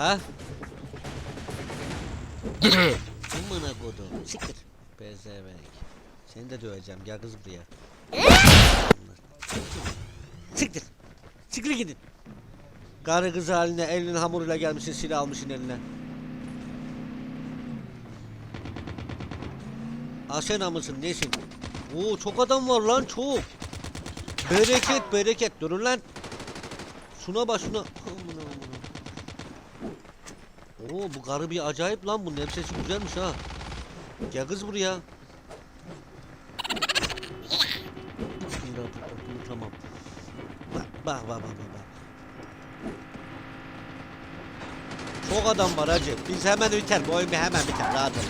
Ha? Amına kodum. Siktir. Pezevenk. Seni de döveceğim. Gel kız buraya. Siktir. Siktir gidin. Karı kız haline elinin hamuruyla gelmişsin silah almışsın eline. Asena mısın nesin? Oo çok adam var lan çok. Bereket bereket durun lan. Şuna bak şuna. Amına. Oo bu karı bir acayip lan bunun elbisesi güzelmiş ha. Gel kız buraya. Tamam. Bak bak bak bak. bak. Çok adam var hacı. Biz hemen biter. Bu oyun bir hemen biter. Rahat ol.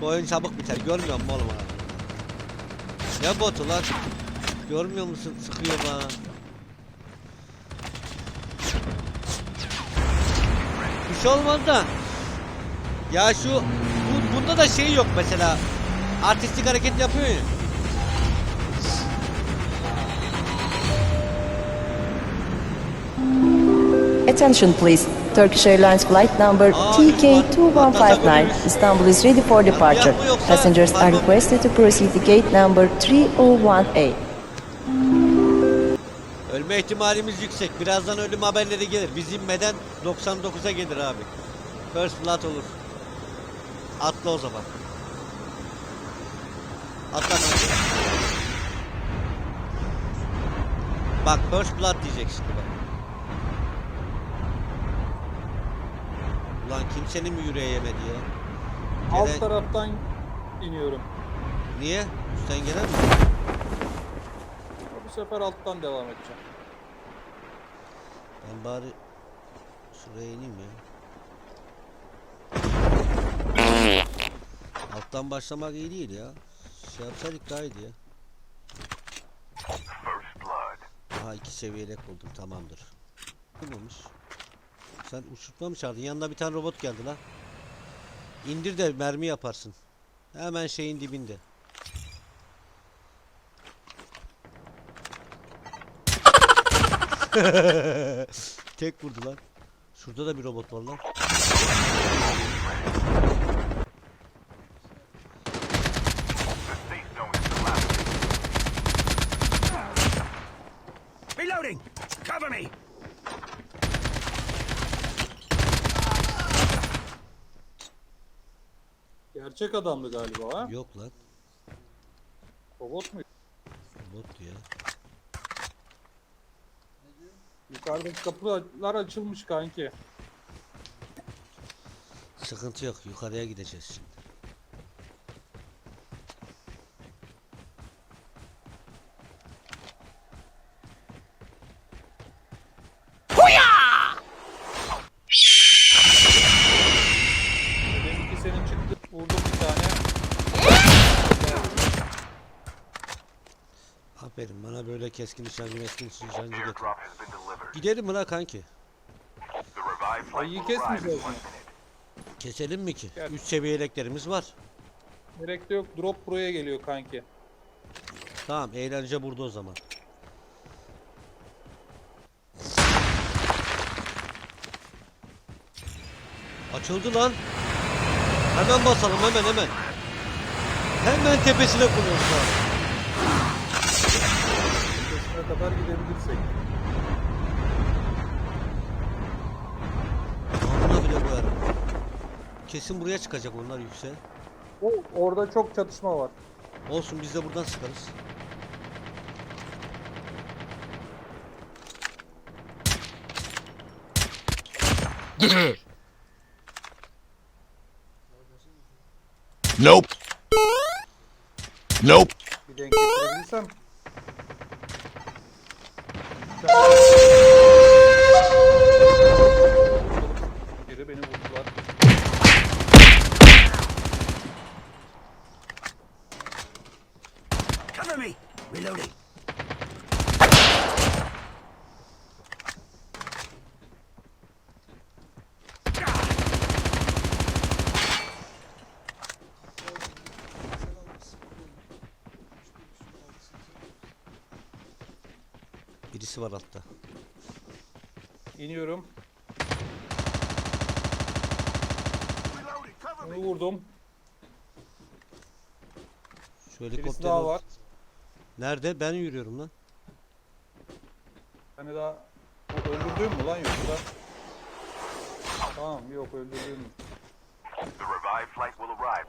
Bu oyun çabuk biter. Görmüyor musun oğlum? Ne botu lan? Görmüyor musun? Sıkıyor bana. Bir şey olmaz da. Ya şu bu, bunda da şey yok mesela. Artistik hareket yapıyor ya. Attention please. Turkish Airlines flight number TK2159 Istanbul is ready for departure. Passengers are requested to proceed to gate number 301A. Ölme ihtimalimiz yüksek. Birazdan ölüm haberleri gelir. Biz inmeden 99'a gelir abi. First blood olur. Atla o zaman. Atla. Bak first blood diyecek şimdi bak. Ulan kimsenin mi yüreği yemedi ya? Alt Gelen- taraftan iniyorum. Niye? Üstten gelen mi? Sefer alttan devam edeceğim. Ben bari şuraya ineyim ya. Alttan başlamak iyi değil ya. Şey yapsaydık daha iyiydi ya. Aha iki seviyelek buldum tamamdır. Bulmamış. Sen uçurtma mı çağırdın? Yanına bir tane robot geldi lan. İndir de mermi yaparsın. Hemen şeyin dibinde. Tek vurdu lan. Şurada da bir robot var lan. Reloading! Cover me! Gerçek adamdı galiba ha. Yok lan. Robot mu? Robottu ya. Yukarıdaki kapılar açılmış kanki. Sıkıntı yok. Yukarıya gideceğiz şimdi. Benimki senin çıktı. Vurdum bir tane. Aferin bana böyle keskin nişancı keskin nişancı getir. Drop has been delivered. Gidelim mi la kanki? Ayıyı kesmeyeceğiz mi? Keselim mi ki? Gel. 3 seviye yeleklerimiz var. Gerek de yok. Drop buraya geliyor kanki. Tamam eğlence burada o zaman. Açıldı lan. Hemen basalım hemen hemen. Hemen tepesine konuyoruz ha. Tepesine kadar gidebilirsek. Amına bile koyarım. Kesin buraya çıkacak onlar yüksek. O, orada çok çatışma var. Olsun biz de buradan sıkarız. Nope. Nope. Bir denk getirebilirsem. Geri beni vurdular. Cover me! Reloading. Birisi var altta. İniyorum. Bunu vurdum. Şu Birisi daha var. Nerede? Ben yürüyorum lan. Tane daha. O öldürdüğüm mü lan yoksa? Tamam yok öldürdüğüm mü? The revived flight will arrive.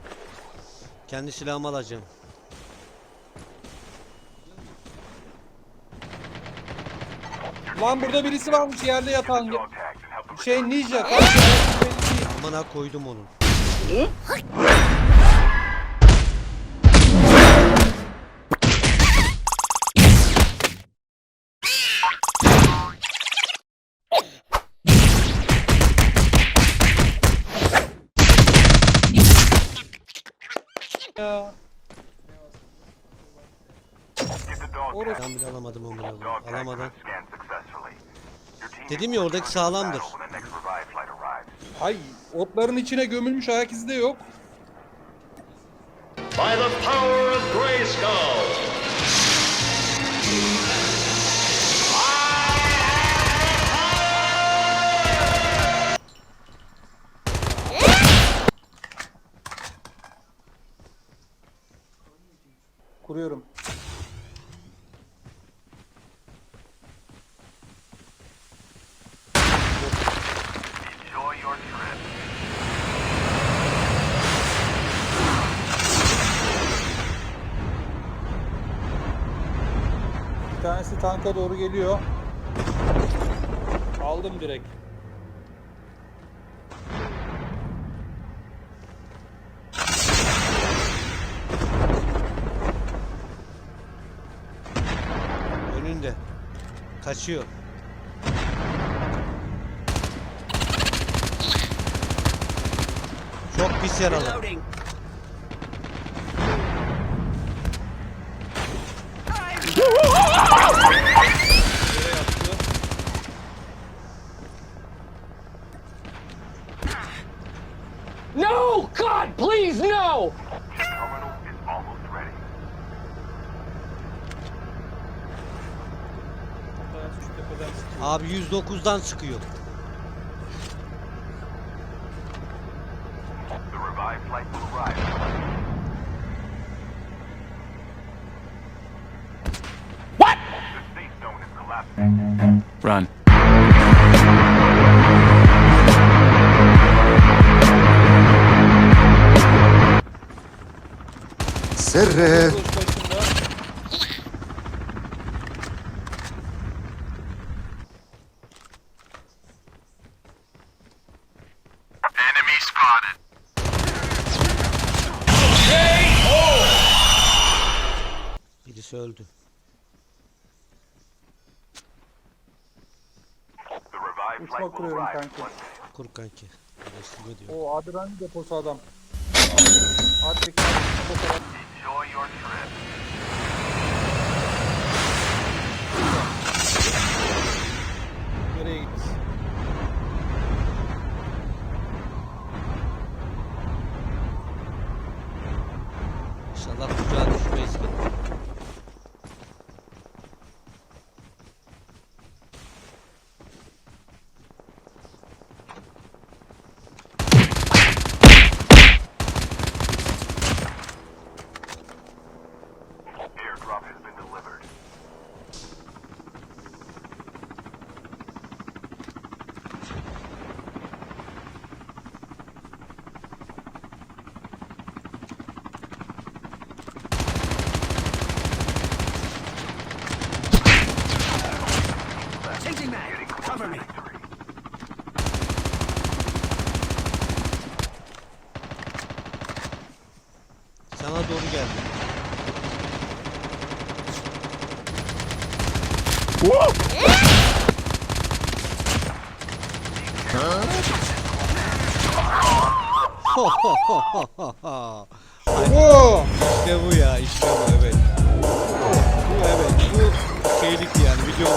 Kendi silahımı alacağım. Lan burada birisi varmış yerde yatan. Dog tags and help them Şey ninja. Amına koydum onun. Ya. get the dog Orası. Ben bile alamadım onu. Alamadan. Dedim ya oradaki sağlamdır. Ay otların içine gömülmüş ayak izi de yok. by the power of Grayskull. Kuruyorum. Bir tanesi tanka doğru geliyor. Aldım direkt. Kaçıyor. Çok pis yaralı. Reloading. Yere yattı. No! God, please, no! Terminal is almost ready. Bir tanesi şu tepeden sıkıyor. Abi 109'dan çıkıyor. The revived flight will arrive. What? Run. Sırrı. Uçma kuruyorum they Kur kanki. Birleştirme diyor. O adrenalin deposu adam. Artık your trip. Nereye gidiyorsun? İnşallah kucağa düşmeyiz. ki. Airdrop has been delivered. Changing mag! Cover me! Geldi. Oo! işte bu ya, işte bu evet. Bu evet, bu şeylik yani video